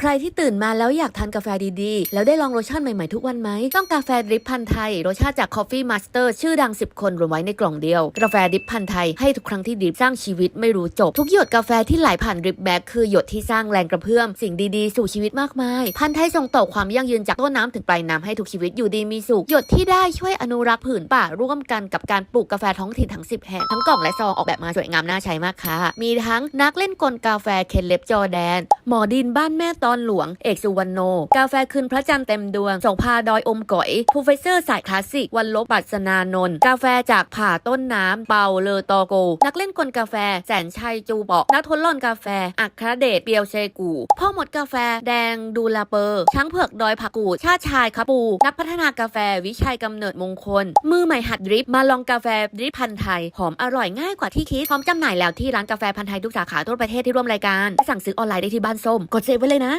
ใครที่ตื่นมาแล้วอยากทานกาแฟดีๆ แล้วได้ลองรสชาติใหม่ๆทุกวันไหม ต้องกาแฟดริปพันธ์ไทย รสชาติจาก Coffee Master ชื่อดัง 10 คนรวมไว้ในกล่องเดียว กาแฟดริปพันธ์ไทยให้ทุกครั้งที่ดริปสร้างชีวิตไม่รู้จบ ทุกหยดกาแฟที่ไหลผ่านดริปแบ็กคือหยดที่สร้างแรงกระเพื่อม สิ่งดีๆ สู่ชีวิตมากมาย พันธ์ไทยส่งต่อความยั่งยืนจากต้นน้ำถึงปลายน้ำให้ทุกชีวิตอยู่ดีมีสุขหยดที่ได้ช่วยอนุรักษ์ผืนป่าร่วมกันกับการปลูกกาแฟท้องถิ่นทั้ง 10 แห่งทั้งกล่องและซองออกแบบมาสวยงามน่าใช้มากค่ะมีทั้งนักเล่นกลกาแฟเคนเล็บจอแดน หมอดินบ้านแม่ตอนหลวง เอกสุวรรณโน กาแฟคืนพระจันทร์เต็มดวงส่งพาดอยอมก๋อยพูเฟเซอร์สายคลาสสิก วันลบปัสนานนท์กาแฟจากผ่าต้นน้ำเปาเลอตอโก นักเล่นกลกาแฟ แสนชัยจูเปาะนักทดลองกาแฟ อัครเดชเปียวเชกู พ่อหมดกาแฟ แดงดูลาเปอร์ ช้างเผือกดอยผักกูดชาชายครับปู นักพัฒนากาแฟวิชัยกำเนิดมงคล มือใหม่หัดดริปมาลองกาแฟดริปพันธ์ไทย หอมอร่อยง่ายกว่าที่คิดพร้อมจำหน่ายแล้วที่ร้านกาแฟพันธ์ไทยทุกสาขาทั่วประเทศที่ร่วมรายการ สั่งซื้อออนไลน์ได้ที่บ้านส้ม กดเซฟไว้เลยนะ